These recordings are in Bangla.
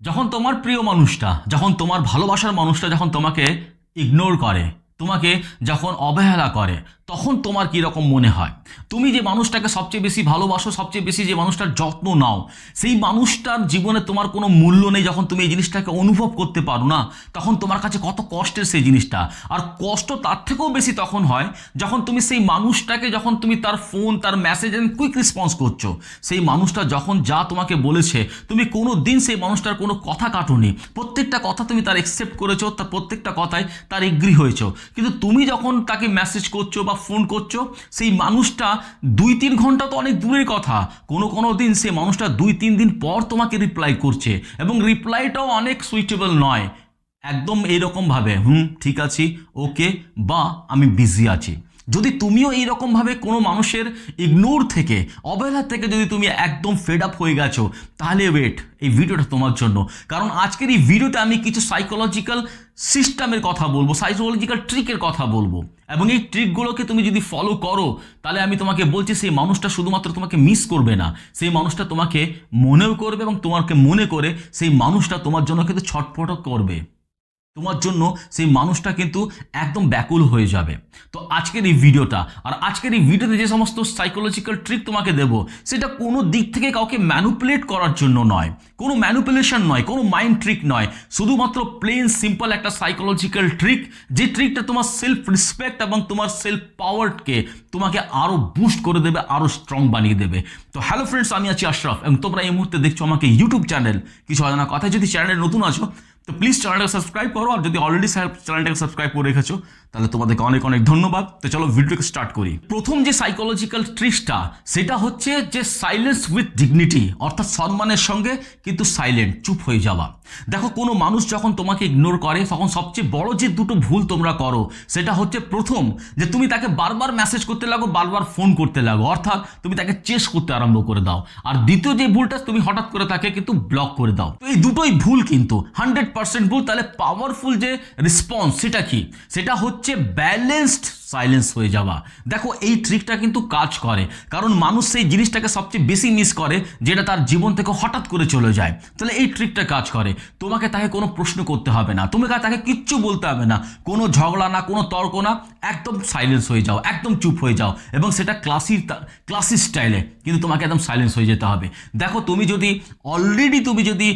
যখন তোমার প্রিয় মানুষটা, যখন তোমার ভালোবাসার মানুষটা যখন তোমাকে ইগনোর করে, তোমাকে যখন অবহেলা করে তখন তোমার কী রকম মনে হয়? তুমি যে মানুষটাকে সবচেয়ে বেশি ভালোবাসো, সবচেয়ে বেশি যে মানুষটার যত্ন নাও, সেই মানুষটার জীবনে তোমার কোনো মূল্য নেই যখন তুমি এই জিনিসটাকে অনুভব করতে পারো না, তখন তোমার কাছে কত কষ্টের সেই জিনিসটা। আর কষ্ট তার থেকেও বেশি তখন হয় যখন তুমি সেই মানুষটাকে, যখন তুমি তার ফোন তার মেসেজ অ্যান্ড কুইক রেসপন্স করছ। সেই মানুষটা যখন যা তোমাকে বলেছে, তুমি কোনো দিন সেই মানুষটার কোনো কথা কাটুনি। প্রত্যেকটা কথা তুমি তার একসেপ্ট করেছ তার প্রত্যেকটা কথায় তার এগ্রি হয়েছো। কিন্তু তুমি যখন তাকে মেসেজ করছ বা ফোন করছ, সেই মানুষটা দুই তিন ঘণ্টা তো অনেক দূরের কথা। কোনো কোনো দিন সে মানুষটা দুই তিন দিন পর তোমাকে রিপ্লাই করছে এবং রিপ্লাইটাও অনেক সুইটেবল নয়। একদম এইরকমভাবে, হুম, ঠিক আছি ওকে বা আমি বিজি আছি। যদি তুমিও এইরকমভাবে কোনো মানুষের ইগনোর থেকে, অবহেলা থেকে যদি তুমি একদম ফেড আপ হয়ে গেছো, তাহলে ওয়েট এই ভিডিওটা তোমার জন্য। কারণ আজকের এই ভিডিওতে আমি কিছু সাইকোলজিক্যাল সিস্টেমের কথা বলব সাইকোলজিক্যাল ট্রিকের কথা বলব। এবং এই ট্রিকগুলোকে তুমি যদি ফলো করো, তাহলে আমি তোমাকে বলছি সেই মানুষটা শুধুমাত্র তোমাকে মিস করবে না। সেই মানুষটা তোমাকে মনেও করবে এবং তোমাকে মনে করে সেই মানুষটা তোমার জন্য কিন্তু ছটফট করবে। তোমার জন্য সেই মানুষটা কিন্তু একদম ব্যাকুল হয়ে যাবে। তো আজকের এই ভিডিওটা, আর আজকের এই ভিডিওতে যে সমস্ত সাইকোলজিক্যাল ট্রিক তোমাকে দেব, সেটা কোনো দিক থেকে কাউকে ম্যানুপুলেট করার জন্য নয়। কোনো ম্যানুপুলেশন নয়, কোনো মাইন্ড ট্রিক নয়। শুধুমাত্র প্লেন সিম্পল একটা সাইকোলজিক্যাল ট্রিক যে ট্রিকটা তোমার সেলফ রেসপেক্ট এবং তোমার সেলফ পাওয়ারকে তোমাকে আরও বুস্ট করে দেবে আরও স্ট্রং বানিয়ে দেবে। তো হ্যালো ফ্রেন্ডস আমি আছি আশরাফ, এবং তোমরা এই মুহূর্তে দেখছ আমাকে ইউটিউব চ্যানেল কিছু অজানা কথা যদি চ্যানেলে নতুন আছো তো প্লিজ চ্যানেলটাকে সাবস্ক্রাইব করো, আর যদি অলরেডি চ্যানেলটাকে সাবস্ক্রাইব করে রেখেছো, তাহলে তোমাদেরকে অনেক অনেক ধন্যবাদ। তো চলো ভিডিওকে স্টার্ট করি। প্রথম যে সাইকোলজিক্যাল ট্রিক্সটা সেটা হচ্ছে যে সাইলেন্স উইথ ডিগনিটি অর্থাৎ সম্মানের সঙ্গে কিন্তু সাইলেন্ট চুপ হয়ে যাওয়া। দেখো, কোনো মানুষ যখন তোমাকে ইগনোর করে, তখন সবচেয়ে বড় যে দুটো ভুল তোমরা করো, সেটা হচ্ছে প্রথম, যে তুমি তাকে বারবার মেসেজ করতে লাগো, বারবার ফোন করতে লাগো, অর্থাৎ তুমি তাকে চেস করতে আরম্ভ করে দাও। আর দ্বিতীয় যে ভুলটা, তুমি হঠাৎ করে তাকে কিন্তু ব্লক করে দাও। তো এই দুটোই ভুল কিন্তু হান্ড্রেড পার্সেন্ট ভুল তাহলে পাওয়ারফুল যে রেসপন্স সেটা কি? সেটা হচ্ছে ব্যালেন্সড সাইলেন্স হয়ে যাওয়া। দেখো, এই ট্রিকটা কিন্তু কাজ করে। কারণ মানুষ সেই জিনিসটাকে সবচেয়ে বেশি মিস করে, যেটা তার জীবন থেকে হঠাৎ করে চলে যায়। তাহলে এই ট্রিকটা কাজ করে। তোমাকে তাকে কোনো প্রশ্ন করতে হবে না। তোমাকে তাকে কিচ্ছু বলতে হবে না। কোনো ঝগড়া না, কোনো তর্ক না। একদম সাইলেন্স হয়ে যাও, একদম চুপ হয়ে যাও। এবং সেটা ক্লাসি ক্লাসি স্টাইলে কিন্তু তোমাকে একদম সাইলেন্স হয়ে যেতে হবে। দেখো, তুমি যদি অলরেডি তুমি যদি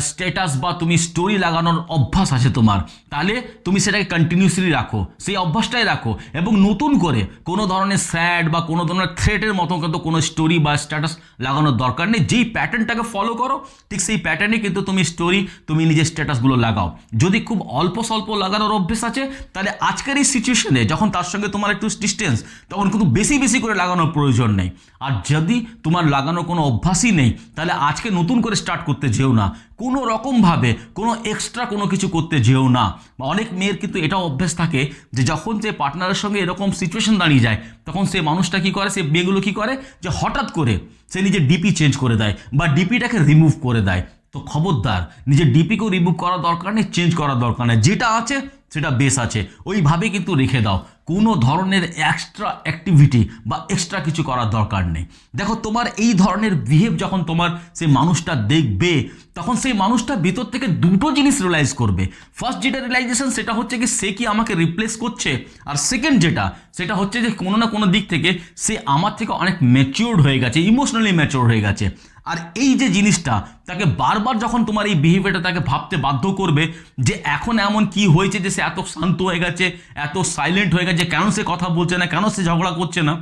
স্ট্যাটাস বা তুমি স্টোরি লাগানোর অভ্যাস আছে তোমার, তাহলে তুমি সেটাকে কন্টিনিউসলি রাখো। সেই অভ্যাসটাই রাখো। এবং নতুন করে কোনো ধরনের স্যাড বা কোনো ধরনের থ্রেটের মতো কিন্তু কোনো স্টোরি বা স্ট্যাটাস লাগানোর দরকার নেই। যেই প্যাটার্নটাকে ফলো করো, ঠিক সেই প্যাটার্নে কিন্তু তুমি স্টোরি তুমি নিজের স্ট্যাটাসগুলো লাগাও। যদি খুব অল্প স্বল্প লাগানোর অভ্যেস আছে, তাহলে আজকের এই সিচুয়েশনে যখন তার সঙ্গে তোমার একটু ডিস্টেন্স তখন কিন্তু বেশি বেশি করে লাগানোর প্রয়োজন নেই। আর যদি তোমার লাগানোর কোনো অভ্যাসই নেই, তাহলে আজকে নতুন করে স্টার্ট করতে যেও না। কোনো রকমভাবে কোনো এক্সট্রা কোনো কিছু করতে যেও না। বা অনেক মেয়ের কিন্তু এটা অভ্যেস থাকে যে যখন সে পার্টনারের সঙ্গে এরকম সিচুয়েশন দাঁড়িয়ে যায়, তখন সে মানুষটা কি করে, সে মেয়েগুলো কী করে? যে হঠাৎ করে সে নিজের ডিপি চেঞ্জ করে দেয় বা ডিপিটাকে রিমুভ করে দেয়। তো খবরদার, নিজের ডিপিকেও রিমুভ করার দরকার নেই চেঞ্জ করার দরকার নেই। যেটা আছে, সেটা বেশ আছে। ওইভাবে কিন্তু রেখে দাও। কোনো ধরনের এক্সট্রা অ্যাক্টিভিটি বা এক্সট্রা কিছু করার দরকার নেই। দেখো, তোমার এই ধরনের বিহেভ যখন তোমার সেই মানুষটা দেখবে, তখন সেই মানুষটা ভিতর থেকে দুটো জিনিস রিয়েলাইজ করবে। ফার্স্ট যেটা রিয়েলাইজেশন সেটা হচ্ছে কি, সে কি আমাকে রিপ্লেস করছে? আর সেকেন্ড যেটা, সেটা হচ্ছে যে কোনো না কোনো দিক থেকে সে আমার থেকে অনেক ম্যাচিওর্ড হয়ে গেছে ইমোশনালি ম্যাচিওর হয়ে গেছে। আর এই যে জিনিসটা, তাকে বারবার যখন তোমার এই বিহেভিয়ারটা তাকে ভাবতে বাধ্য করবে যে এখন এমন কি হয়েছে যে সে এত শান্ত হয়ে গেছে, এত সাইলেন্ট হয়ে গেছে, কেন সে কথা বলছে না, কেন সে ঝগড়া করছে না,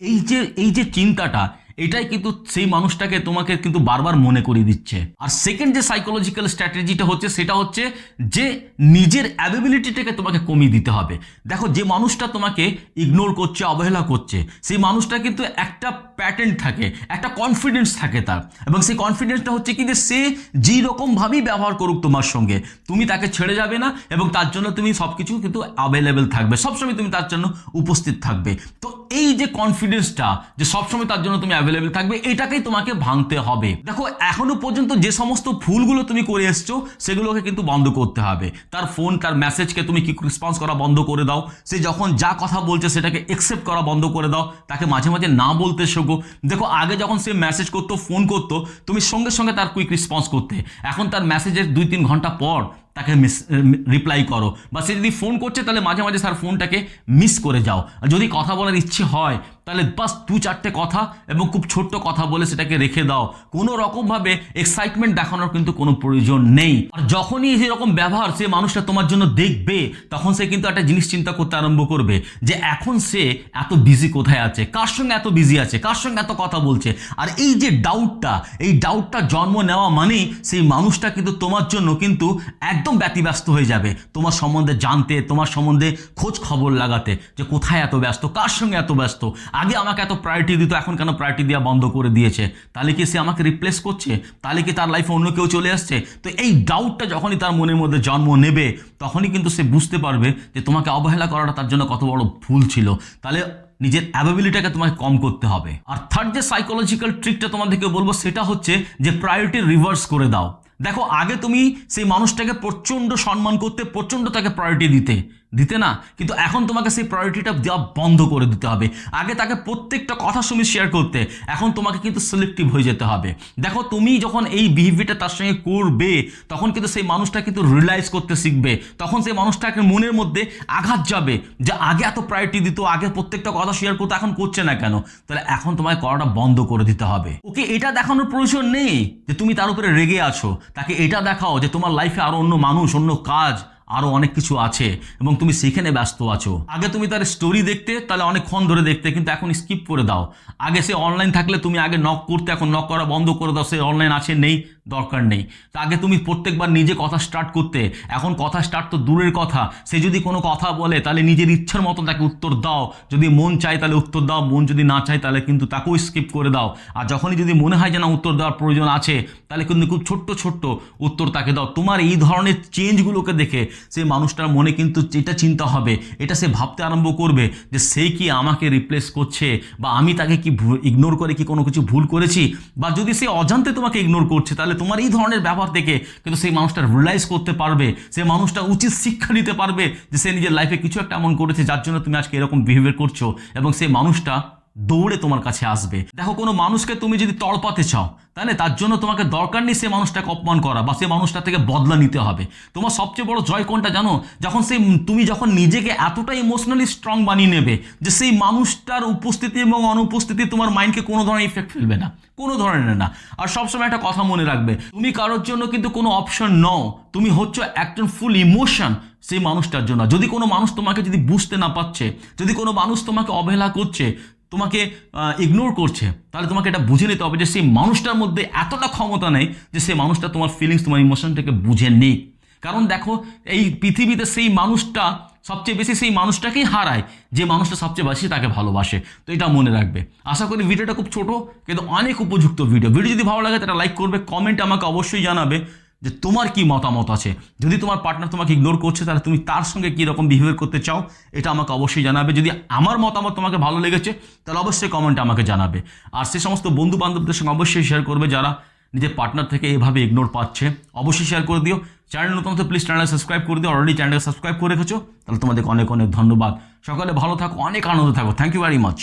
এই যে এই যে চিন্তাটা এটাই কিন্তু সেই মানুষটাকে তোমাকে কিন্তু বারবার মনে করিয়ে দিচ্ছে। আর সেকেন্ড যে সাইকোলজিক্যাল স্ট্র্যাটেজিটা হচ্ছে, সেটা হচ্ছে যে নিজের অ্যাবিলিটিটাকে তোমাকে কমিয়ে দিতে হবে। দেখো, যে মানুষটা তোমাকে ইগনোর করছে, অবহেলা করছে, সেই মানুষটা কিন্তু একটা প্যাটার্ন থাকে, একটা কনফিডেন্স থাকে তার। এবং সেই কনফিডেন্সটা হচ্ছে কি যে সে যেই রকমভাবেই ব্যবহার করুক তোমার সঙ্গে, তুমি তাকে ছেড়ে যাবে না এবং তার জন্য তুমি সব কিছু কিন্তু অ্যাভেলেবেল থাকবে। সবসময় তুমি তার জন্য উপস্থিত থাকবে। তো এই যে কনফিডেন্সটা যে সবসময় তার জন্য তুমি অ্যাভেলেবেল থাকবে, এটাকেই তোমাকে ভাঙতে হবে। দেখো, এখনও পর্যন্ত যে সমস্ত ভুলগুলো তুমি করে এসছো, সেগুলোকে কিন্তু বন্ধ করতে হবে। তার ফোন তার মেসেজকে তুমি কি রেসপন্স করা বন্ধ করে দাও। সে যখন যা কথা বলছে, সেটাকে একসেপ্ট করা বন্ধ করে দাও। তাকে মাঝে মাঝে না বলতে শেখো। দেখো, আগে যখন সে মেসেজ করতো ফোন করতো, তুমি সঙ্গে সঙ্গে তার কুইক রেসপন্স করতে। এখন তার মেসেজের দুই তিন ঘণ্টা পর তাকে মিস রিপ্লাই করো। বা সে যদি ফোন করছে, তাহলে মাঝে মাঝে স্যার ফোনটাকে মিস করে যাও। আর যদি কথা বলার ইচ্ছে হয় তাহলে বাস দু চারটে কথা এবং খুব ছোট্ট কথা বলে সেটাকে রেখে দাও। কোনো রকমভাবে এক্সাইটমেন্ট দেখানোর কিন্তু কোনো প্রয়োজন নেই। আর যখনই এরকম ব্যবহার সে মানুষটা তোমার জন্য দেখবে, তখন সে কিন্তু একটা জিনিস চিন্তা করতে আরম্ভ করবে যে এখন সে এত বিজি কোথায় আছে? কার সঙ্গে এত বিজি আছে? কার সঙ্গে এত কথা বলছে? আর এই যে ডাউটটা এই ডাউটটা জন্ম নেওয়া মানেই সেই মানুষটা কিন্তু তোমার জন্য কিন্তু একদম ব্যতিব্যস্ত হয়ে যাবে। তোমার সম্বন্ধে জানতে, তোমার সম্বন্ধে খোঁজ খবর লাগাতে যে কোথায় এত ব্যস্ত, কার সঙ্গে এত ব্যস্ত? আগে আমাকে এত প্রায়োরিটি দিত, এখন কেন প্রায়োরিটি দেওয়া বন্ধ করে দিয়েছে? তাহলে কি সে আমাকে রিপ্লেস করছে? তাহলে কি তার লাইফে অন্য কেউ চলে আসছে? তো এই ডাউটটা যখনই তার মনের মধ্যে জন্ম নেবে, তখনই কিন্তু সে বুঝতে পারবে যে তোমাকে অবহেলা করাটা তার জন্য কত বড় ভুল ছিল। তাহলে নিজের অ্যাভেবিলিটাকে তোমাকে কম করতে হবে। আর থার্ড যে সাইকোলজিক্যাল ট্রিকটা তোমাদেরকে বলব, সেটা হচ্ছে যে প্রায়োরিটি রিভার্স করে দাও। দেখো, আগে তুমি সেই মানুষটাকে প্রচণ্ড সম্মান করতে, প্রচণ্ড তাকে প্রায়োরিটি দিতে। দিতে না, কিন্তু এখন তোমাকে সেই প্রায়োরিটিটা দেওয়া বন্ধ করে দিতে হবে। আগে তাকে প্রত্যেকটা কথা তুমি শেয়ার করতে, এখন তোমাকে কিন্তু সিলেক্টিভ হয়ে যেতে হবে। দেখো, তুমি যখন এই বিহেভিয়ারটা তার সঙ্গে করবে, তখন কিন্তু সেই মানুষটা কিন্তু রিয়েলাইজ করতে শিখবে। তখন সেই মানুষটাকে মনের মধ্যে আঘাত যাবে যে আগে এত প্রায়োরিটি দিত, আগে প্রত্যেকটা কথা শেয়ার করতো, এখন করছে না কেন? তাহলে এখন তোমায় করাটা বন্ধ করে দিতে হবে। ওকে, এটা দেখানোর প্রয়োজন নেই যে তুমি তার উপরে রেগে আছো। তাকে এটা দেখাও যে তোমার লাইফে আরও অন্য মানুষ, অন্য কাজ আরও অনেক কিছু আছে এবং তুমি সেখানে ব্যস্ত আছো। আগে তুমি তার স্টোরি দেখতে, তাহলে অনেকক্ষণ ধরে দেখতে, কিন্তু এখন স্কিপ করে দাও। আগে সে অনলাইন থাকলে তুমি আগে নক করতে, এখন নক করা বন্ধ করে দাও, সে অনলাইন আছে, নেই। দরকার নেই। তা আগে তুমি প্রত্যেকবার নিজে কথা স্টার্ট করতে। এখন কথা স্টার্ট তো দূরের কথা। সে যদি কোনো কথা বলে, তাহলে নিজের ইচ্ছার মতো তাকে উত্তর দাও। যদি মন চায় তাহলে উত্তর দাও, মন যদি না চায় তাহলে কিন্তু তাকেও স্কিপ করে দাও। আর যখনই যদি মনে হয় যে না উত্তর দেওয়ার প্রয়োজন আছে, তাহলে কিন্তু খুব ছোট্ট ছোট্ট উত্তর তাকে দাও। তোমার এই ধরনের চেঞ্জগুলোকে দেখে সে মানুষটার মনে কিন্তু এটা চিন্তা হবে। এটা সে ভাবতে আরম্ভ করবে যে সে কি আমাকে রিপ্লেস করছে? বা আমি তাকে কি ইগনোর করে কি কোনো কিছু ভুল করেছি? বা যদি সে অজান্তে তোমাকে ইগনোর করছে, তাহলে তোমার এই ধরনের ব্যাপার দেখে কিন্তু সেই মানুষটা রিয়েলাইজ করতে পারবে, সে মানুষটা উচিত শিক্ষা নিতে পারবে যে সে নিজের লাইফে কিছু একটা এমন করেছে যার জন্য তুমি আজকে এরকম বিহেভিয়ার করছ এবং সেই মানুষটা দৌড়ে তোমার কাছে আসবে। দেখো, কোনো মানুষকে তুমি যদি তড়পাতে চাও না তার জন্য তোমাকে দরকার নেই সে মানুষটাকে অপমান করা বা সে মানুষটা থেকে বদলা নিতে হবে। তোমার সবচেয়ে বড় জয় কোনটা জানো? যখন সেই তুমি যখন নিজেকে এতটা ইমোশনালি স্ট্রং বানিয়ে নেবে, যে সেই মানুষটার উপস্থিতি এবং অনুপস্থিতি তোমার মাইন্ডকে কোনো ধরনের ইফেক্ট ফেলবে না। কোনো ধরনের না। আর সবসময় একটা কথা মনে রাখবে, তুমি কারোর জন্য কিন্তু কোনো অপশন নও। তুমি হচ্ছে একজন ফুল ইমোশন সেই মানুষটার জন্য। যদি কোনো মানুষ তোমাকে যদি বুঝতে না পারছে, যদি কোনো মানুষ তোমাকে অবহেলা করছে তোমাকে ইগনোর করছে, তাহলে তোমাকে এটা বুঝে নিতে হবে যে সেই মানুষটার মধ্যে এতটা ক্ষমতা নেই যে সেই মানুষটা তোমার ফিলিংস তোমার ইমোশনটাকে বুঝে নেই। কারণ দেখো, এই পৃথিবীতে সেই মানুষটা সবচেয়ে বেশি সেই মানুষটাকেই হারায়, যে মানুষটা সবচেয়ে বেশি তাকে ভালোবাসে। তো এটা মনে রাখবে। আশা করি ভিডিওটা খুব ছোট, কিন্তু অনেক উপযুক্ত ভিডিও ভিডিও যদি ভালো লাগে তাহলে লাইক করবে কমেন্ট আমাকে অবশ্যই জানাবে। যে তোমার কি মতামত আছে? যদি তোমার পার্টনার তোমাকে ইগনোর করছে, তাহলে তুমি তার সঙ্গে কী রকম বিহেভিয়ার করতে চাও? এটা আমাকে অবশ্যই জানাবে। যদি আমার মতামত তোমাকে ভালো লেগেছে, তাহলে অবশ্যই কমেন্টে আমাকে জানাবে। আর সে সমস্ত বন্ধু বান্ধবদের সঙ্গে অবশ্যই শেয়ার করবে যারা নিজের পার্টনার থেকে এভাবে ইগনোর পাচ্ছে। অবশ্যই শেয়ার করে দিও। চ্যানেল নতুন তো প্লিজ চ্যানেল সাবস্ক্রাইব করে দিও। অলরেডি চ্যানেলকে সাবস্ক্রাইব করে রেখেছো। তাহলে তোমাদেরকে অনেক অনেক ধন্যবাদ। সকালে ভালো থাকো, অনেক আনন্দ থাকো। Thank you very much